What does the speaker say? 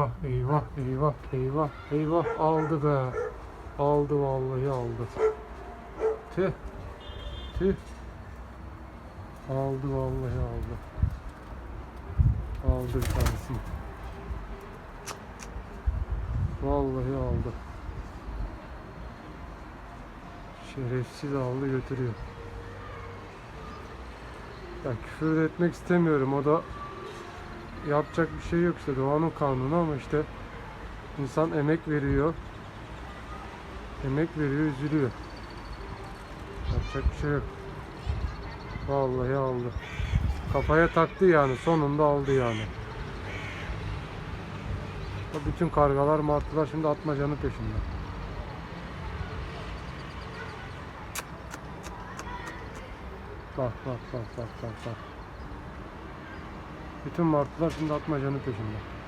Ah, Eyvah eyvah eyvah eyvah aldı be. Aldı vallahi aldı. Tüh. Tüh. Aldı vallahi aldı. Aldı bir tanesini. Vallahi aldı. Şerefsiz aldı götürüyor. Ya küfür etmek istemiyorum. O da yapacak bir şey yok işte doğanın kanunu ama işte insan emek veriyor. Emek veriyor, üzülüyor. Yapacak bir şey yok. Vallahi aldı. Kafaya taktı yani sonunda aldı yani. Bütün kargalar martılar şimdi atmacanın peşinde. Bak bak bak bak bak bak. Bütün martılar şimdi atmacanın peşinde.